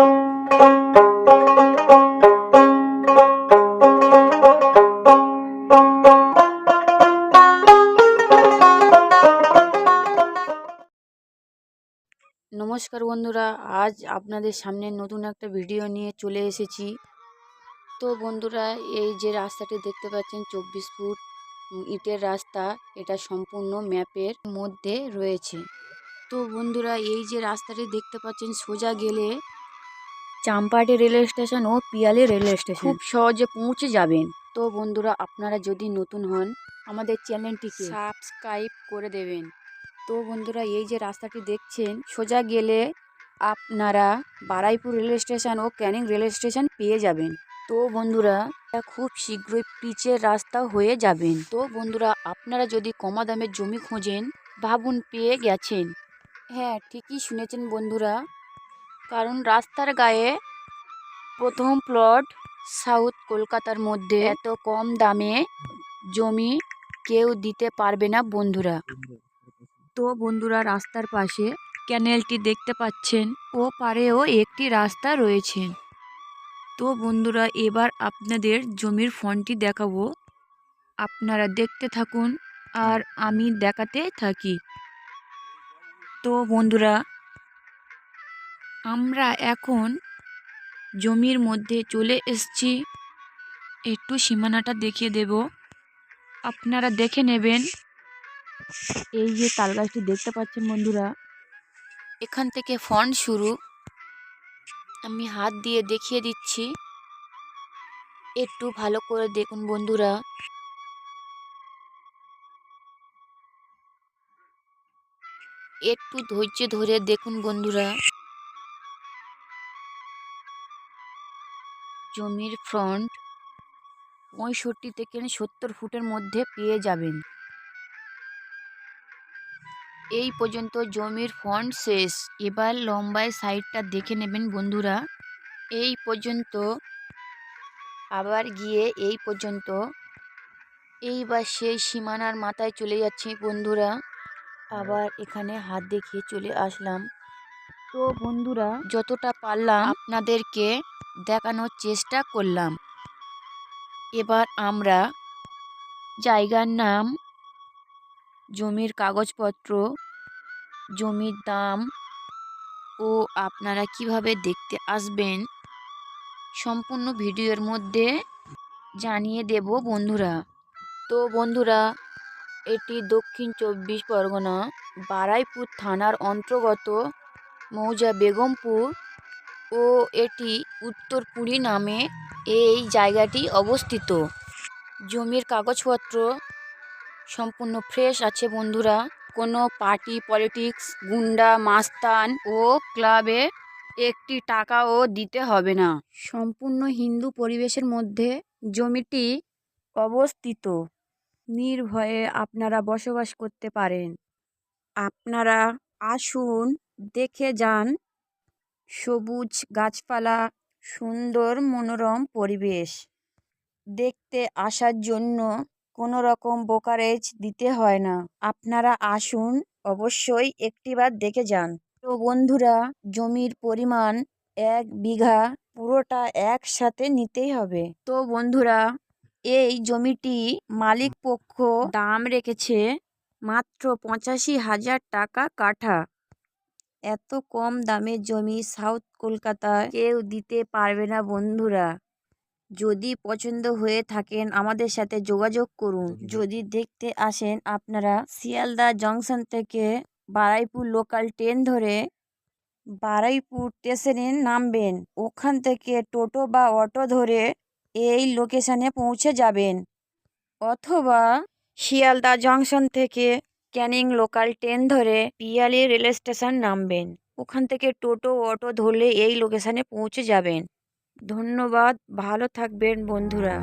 নমস্কার বন্ধুরা, আজ আপনাদের সামনে নতুন একটা ভিডিও নিয়ে চলে এসেছি। তো বন্ধুরা, এই যে রাস্তাটি দেখতে পাচ্ছেন, চব্বিশ ফুট ইটের রাস্তা, এটা সম্পূর্ণ ম্যাপের মধ্যে রয়েছে। তো বন্ধুরা, এই যে রাস্তাটি দেখতে পাচ্ছেন, সোজা গেলে চাম্পাটি রেলওয়ে স্টেশন ও পিয়ালি রেলওয়ে স্টেশন। খুব সহজে পৌঁছে যাবেন। তো বন্ধুরা আপনারা যদি নতুন হন আমাদের চ্যানেলটিকে সাবস্ক্রাইব করে দেবেন। তো বন্ধুরা এই যে রাস্তাটি দেখছেন সোজা গেলে আপনারা বারাইপুর রেলওয়ে স্টেশন ও ক্যানিং রেলওয়ে স্টেশন পেয়ে যাবেন। তো বন্ধুরা এটা খুব শীঘ্রই পিচের রাস্তা হয়ে যাবেন। তো বন্ধুরা আপনারা যদি কমা দামের জমি খোঁজেন ভাবুন পেয়ে গেছেন। হ্যাঁ ঠিকই শুনেছেন বন্ধুরা। কারণ রাস্তার গায়ে প্রথম প্লট সাউথ কলকাতার মধ্যে। এত কম দামে জমি কেউ দিতে পারবে না বন্ধুরা। তো বন্ধুরা, রাস্তার পাশে ক্যানেলটি দেখতে পাচ্ছেন। ও পারেও একটি রাস্তা রয়েছে। তো বন্ধুরা, এবার আপনাদের জমির ফন্টটি দেখাবো। আপনারা দেখতে থাকুন আর আমি দেখাতে থাকি। তো বন্ধুরা আমরা এখন জমির মধ্যে চলে এসছি। একটু সীমানাটা দেখিয়ে দেব। আপনারা দেখে নেবেন। এই যে তাল গাছটি দেখতে পাচ্ছেন বন্ধুরা। এখান থেকে ফন্ট শুরু। আমি হাত দিয়ে দেখিয়ে দিচ্ছি। একটু ভালো করে দেখুন বন্ধুরা। একটু ধৈর্য ধরে দেখুন বন্ধুরা। জমির ফ্রন্ট পঁয়ষট্টি থেকে সত্তর ফুটের মধ্যে পেয়ে যাবেন। এই পর্যন্ত জমির ফ্রন্ট শেষ। এবার লম্বায় সাইডটা দেখে নেবেন বন্ধুরা। এই পর্যন্ত আবার গিয়ে এই পর্যন্ত। এইবার সেই সীমানার মাথায় চলে যাচ্ছে বন্ধুরা। আবার এখানে হাত দেখিয়ে চলে আসলাম। তো বন্ধুরা, যতটা পারলাম আপনাদেরকে দেখানোর চেষ্টা করলাম। এবার আমরা জায়গার নাম, জমির কাগজপত্র, জমির দাম ও আপনারা কীভাবে দেখতে আসবেন সম্পূর্ণ ভিডিওর মধ্যে জানিয়ে দেব বন্ধুরা। তো বন্ধুরা, এটি দক্ষিণ চব্বিশ পরগনা বারাইপুর থানার অন্তর্গত মৌজা বেগমপুর ও এটি উত্তরপুরী নামে এই জায়গাটি অবস্থিত। জমির কাগজপত্র সম্পূর্ণ ফ্রেশ আছে বন্ধুরা। কোনো পার্টি, পলিটিক্স, গুন্ডা, মাস্তান ও ক্লাবে একটি টাকাও দিতে হবে না। সম্পূর্ণ হিন্দু পরিবেশের মধ্যে জমিটি অবস্থিত। নির্ভয়ে আপনারা বসবাস করতে পারেন। আপনারা আসুন, দেখে যান সবুজ গাছপালা, সুন্দর মনোরম পরিবেশ। দেখতে আসার জন্য কোনো রকম ব্রোকারেজ দিতে হয় না। আপনারা আসুন, অবশ্যই একটিবার দেখে যান। তো বন্ধুরা, জমির পরিমাণ এক বিঘা পুরোটা একসাথে নিতেই হবে। তো বন্ধুরা, এই জমিটি মালিক পক্ষ দাম রেখেছে মাত্র পঁচাশি হাজার টাকা কাঠা। এত কম দামে জমি সাউথ কলকাতায় কেউ দিতে পারবে না বন্ধুরা। যদি পছন্দ হয়ে থাকেন আমাদের সাথে যোগাযোগ করুন। যদি দেখতে আসেন আপনারা শিয়ালদা জংশন থেকে বারাইপুর লোকাল ট্রেন ধরে বারাইপুর স্টেশনে নামবেন। ওখান থেকে টোটো বা অটো ধরে এই লোকেশনে পৌঁছে যাবেন। অথবা শিয়ালদা জংশন থেকে ক্যানিং লোকাল ট্রেন ধরে পিয়ালি রেল স্টেশন নামবেন। ওখান থেকে টোটো, অটো ধরলে এই লোকেশানে পৌঁছে যাবেন। ধন্যবাদ, ভালো থাকবেন বন্ধুরা।